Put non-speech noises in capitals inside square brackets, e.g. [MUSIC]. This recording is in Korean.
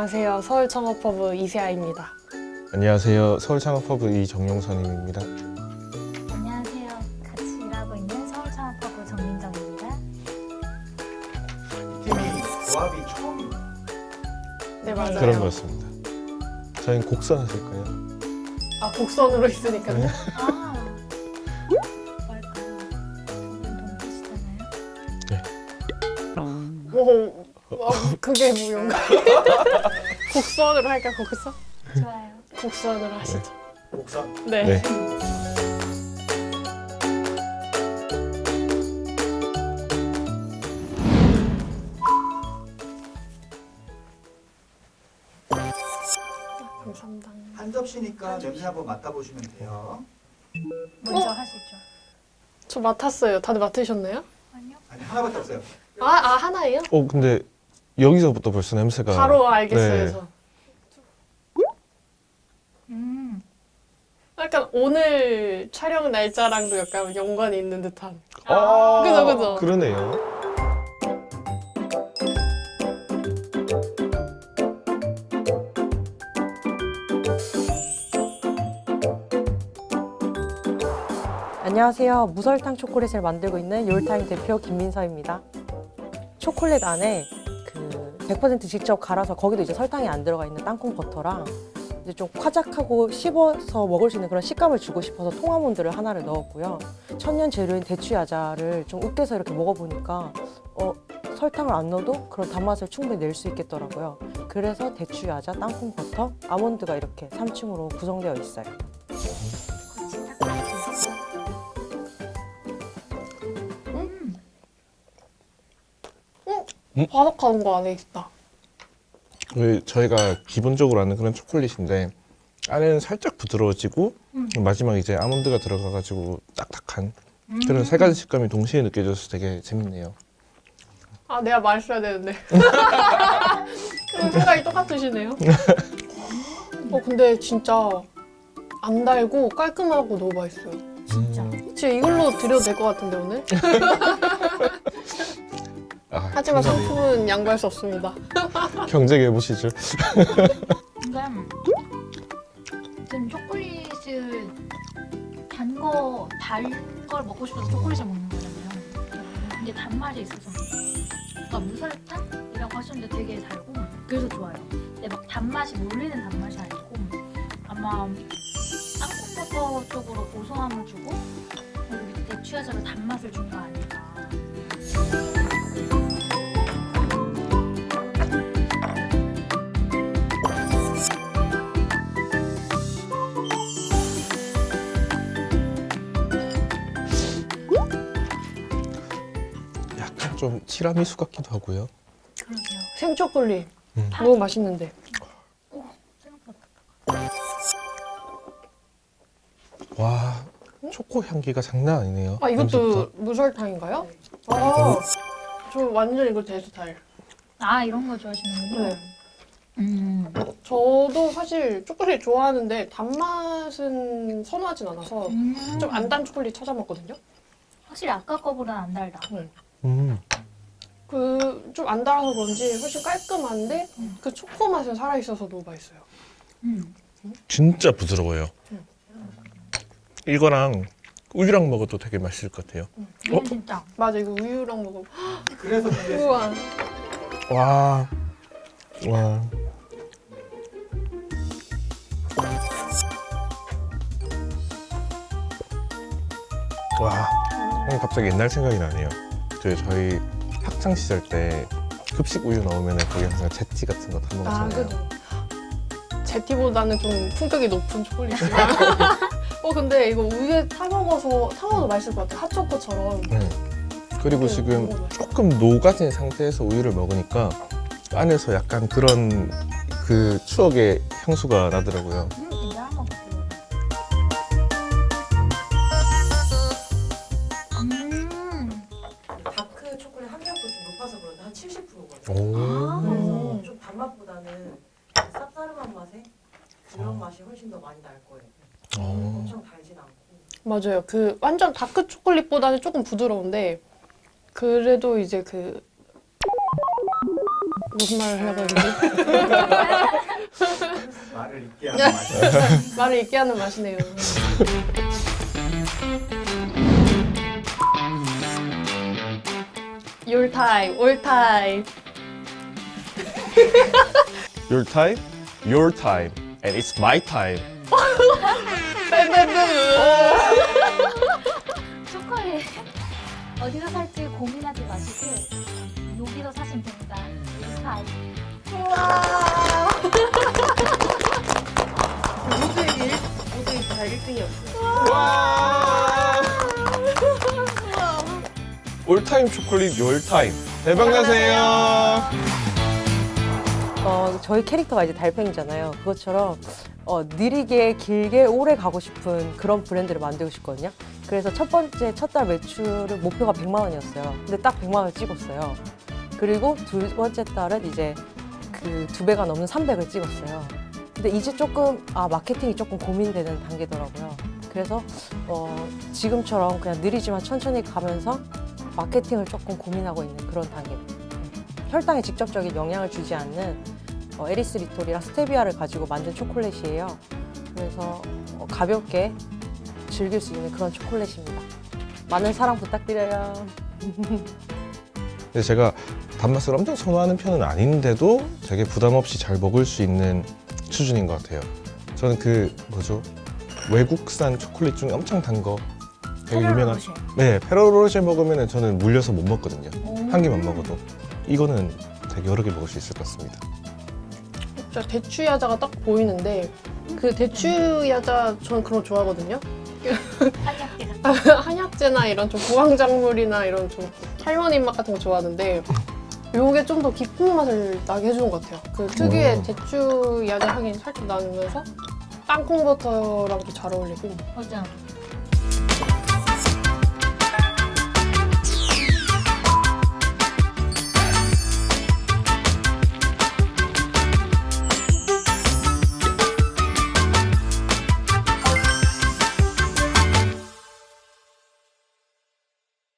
안녕하세요. 서울 창업허브 이세아입니다. 안녕하세요. 서울 창업허브 이정용선임입니다. 안녕하세요. 같이 일하고 있는 서울 창업하고 정민정입니다. 이 팀이 조합이 처음이에요. 네, 맞아요. 그런 거였습니다. 저희는 곡선 하실까요? 아, 곡선으로 있으니까요. 네. 아, 어, 그게 무용가요? [LAUGHS] 곡선으로 할까, 곡선? 좋아요. 곡선으로 하시죠. 곡선. 네. 네. 감사합니다. 한 접시니까 냄새 한번 맡아보시면 돼요. 먼저 어? 하시죠. 저 맡았어요. 다들 맡으셨나요? 아니요. 아니 하나밖에 없어요. 아, 아 하나예요? 어 근데 여기서부터 벌써 냄새가 바로 알겠어요, 네. 저. 음, 약간 오늘 촬영 날짜랑도 약간 연관이 있는 듯한. 아, 그죠, 그죠. 그러네요. 안녕하세요. 무설탕 초콜릿을 만들고 있는 요울타임 대표 김민서입니다. 초콜릿 안에 그 100% 직접 갈아서 거기도 이제 설탕이 안 들어가 있는 땅콩 버터랑 이제 좀 화작하고 씹어서 먹을 수 있는 그런 식감을 주고 싶어서 통아몬드를 하나를 넣었고요. 천연 재료인 대추야자를 좀 으깨서 이렇게 먹어보니까 어, 설탕을 안 넣어도 그런 단맛을 충분히 낼 수 있겠더라고요. 그래서 대추야자, 땅콩 버터, 아몬드가 이렇게 3층으로 구성되어 있어요. 거친 닭가슴. 음, 바삭한 거 안에 있다. 그 저희가 기본적으로 아는 그런 초콜릿인데 안에는 살짝 부드러워지고 음. 마지막에 이제 아몬드가 들어가가지고 딱딱한 음. 그런 세 가지 식감이 동시에 느껴져서 되게 재밌네요. 아, 내가 말했어야 되는데. [LAUGHS] 생각이 똑같으시네요. 어, 근데 진짜 안 달고 깔끔하고 너무 맛있어요. 진짜. 음. 진짜 이걸로 드려도 될 것 같은데, 오늘? [LAUGHS] 아, 하지만 감사해요. 상품은 양보할 수 없습니다. 경쟁해 보시죠. 근데 지금 초콜릿을 단 거, 달걸 먹고 싶어서 초콜릿을 먹는 거잖아요. 이게 단맛이 있어서. 그러니까 무설탕이라고 하셨는데 되게 달고 그래서 좋아요. 근데 막 단맛이 몰리는 단맛이 아니고 아마 땅콩버터 쪽으로 고소함을 주고 그리고 밑에 취하자로 단맛을 준 거 아닐까. 좀 티라미수 같기도 하고요. 그러게요. 생초콜릿. 음. 너무 맛있는데. 와 초코 향기가 장난 아니네요. 아, 이것도 냄새부터. 무설탕인가요? 아, 저 완전 이거 제 스타일. 아 이런 거 좋아하시는군요. 네. 음. 저도 사실 초콜릿 좋아하는데 단맛은 선호하진 않아서 음. 좀 안 단 초콜릿 찾아 먹거든요. 확실히 아까 거보다 안 달다. 음. 그 좀 안 달아서 그런지 훨씬 깔끔한데 음. 그 초코 맛은 살아 있어서 너무 맛있어요. 음. 진짜 부드러워요. 음. 이거랑 우유랑 먹어도 되게 맛있을 것 같아요. 이건 어? 진짜. 맞아 이거 우유랑 먹어. 그래서 [GASPS] 우와. 와, 와. 와, 형 갑자기 옛날 생각이 나네요. 저희, 저희 학창 시절 때 급식 우유 넣으면 거기 항상 제티 같은 거 다아 먹었잖아요. 그죠. 제티보다는 좀 품격이 높은 초콜릿이지만. [LAUGHS] 어 근데 이거 우유에 타 먹어서 타 먹어도 맛있을 것 같아. 핫초코처럼. 네. 그리고 네, 지금 먹어봐요. 조금 녹아진 상태에서 우유를 먹으니까 안에서 약간 그런 그 추억의 향수가 나더라고요. 음, 70%거든요. 오. 음. 그래서 좀 단맛보다는 그 쌉싸름한 맛에 그런 어. 맛이 훨씬 더 많이 날 거예요. 어. 엄청 달진 않고. 맞아요. 그 완전 다크 초콜릿보다는 조금 부드러운데 그래도 이제 그 무슨 말을 하려고 했는지 [LAUGHS] 말을 잊게 하는 맛이. [LAUGHS] 말을 잊게 하는 맛이네요. Your time, all time. Your time, your time, and it's my time. 초콜릿 어디서 살지 고민하지 마시고 여기서 사시면 됩니다. 스타일. 모두 일, 모두 다 1등이었어요. 올타임 초콜릿 요올타임 대박 나세요. 어, 저희 캐릭터가 이제 달팽이잖아요. 그것처럼 어, 느리게 길게 오래 가고 싶은 그런 브랜드를 만들고 싶거든요. 그래서 첫 번째 첫 달 매출 목표가 100만 원이었어요. 근데 딱 100만 원을 찍었어요. 그리고 두 번째 달은 이제 그 두 배가 넘는 300을 찍었어요. 근데 이제 조금 아 마케팅이 조금 고민되는 단계더라고요. 그래서 어, 지금처럼 그냥 느리지만 천천히 가면서 마케팅을 조금 고민하고 있는 그런 단계입니다. 혈당에 직접적인 영향을 주지 않는 어, 에리스 리톨이랑 스테비아를 가지고 만든 초콜릿이에요. 그래서 어, 가볍게 즐길 수 있는 그런 초콜릿입니다. 많은 사랑 부탁드려요. [LAUGHS] 근데 제가 단맛을 엄청 선호하는 편은 아닌데도 되게 부담 없이 잘 먹을 수 있는 수준인 것 같아요. 저는 그 뭐죠 외국산 초콜릿 중에 엄청 단 거 되게 유명한 네 페로로쉐 먹으면 저는 물려서 못 먹거든요. 한 개만 먹어도 이거는 되게 여러 개 먹을 수 있을 것 같습니다. 진짜 대추 야자가 딱 보이는데 그 대추 야자 저는 그런 거 좋아하거든요. 한약계 [LAUGHS] 한약재나 이런 좀 구황작물이나 이런 좀 할머니 입맛 같은 거 좋아하는데 요게 좀 더 깊은 맛을 나게 해주는 것 같아요. 그 특유의 오. 대추 야자 향이 살짝 나면서 땅콩 버터랑도 잘 어울리고 맞아.